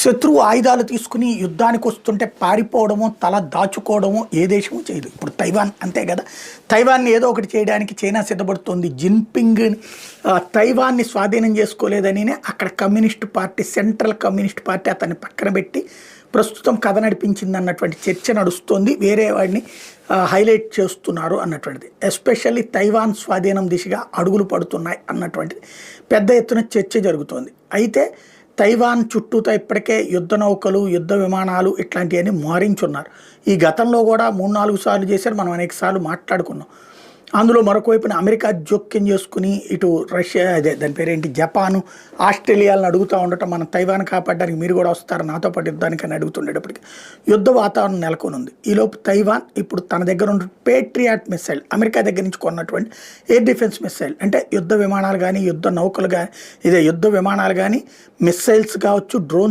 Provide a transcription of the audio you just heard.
శత్రువు ఆయుధాలు తీసుకుని యుద్ధానికి వస్తుంటే పారిపోవడము తల దాచుకోవడము ఏ దేశము చేయదు. ఇప్పుడు తైవాన్ అంతే కదా. తైవాన్ని ఏదో ఒకటి చేయడానికి చైనా సిద్ధపడుతోంది. జిన్పింగ్ తైవాన్ని స్వాధీనం చేసుకోలేదని అక్కడ communist party central communist party అతన్ని పక్కన పెట్టి ప్రస్తుతం కథ నడిపించింది అన్నటువంటి చర్చ నడుస్తోంది. వేరే వాడిని హైలైట్ చేస్తున్నారు అన్నటువంటిది. ఎస్పెషల్లీ తైవాన్ స్వాధీనం దిశగా అడుగులు పడుతున్నాయి అన్నటువంటిది. పెద్ద ఎత్తున చర్చ జరుగుతోంది. అయితే తైవాన్ చుట్టూతో ఇప్పటికే యుద్ధ నౌకలు యుద్ధ విమానాలు ఇట్లాంటివన్నీ మోహరించున్నారు ఈ గతంలో కూడా మూడు నాలుగు సార్లు చేశారు. మనం అనేక సార్లు మాట్లాడుకున్నాం. అందులో మరొక వైపున అమెరికా జోక్యం చేసుకుని ఇటు రష్యా అదే దాని పేరేంటి జపాను ఆస్ట్రేలియాలను అడుగుతూ ఉండటం మన తైవాన్ కాపాడడానికి మీరు కూడా వస్తారు నాతో పాటు యుద్ధానికని అని అడుగుతుండేటప్పటికి యుద్ధ వాతావరణం నెలకొని ఉంది ఈలోపు తైవాన్ ఇప్పుడు తన దగ్గర ఉన్న పేట్రియాట్ మిసైల్ అమెరికా దగ్గర నుంచి కొన్నటువంటి ఎయిర్ డిఫెన్స్ మిసైల్ అంటే యుద్ధ విమానాలు కానీ యుద్ధ నౌకలు కానీ ఇదే యుద్ధ విమానాలు కానీ మిస్సైల్స్ కావచ్చు డ్రోన్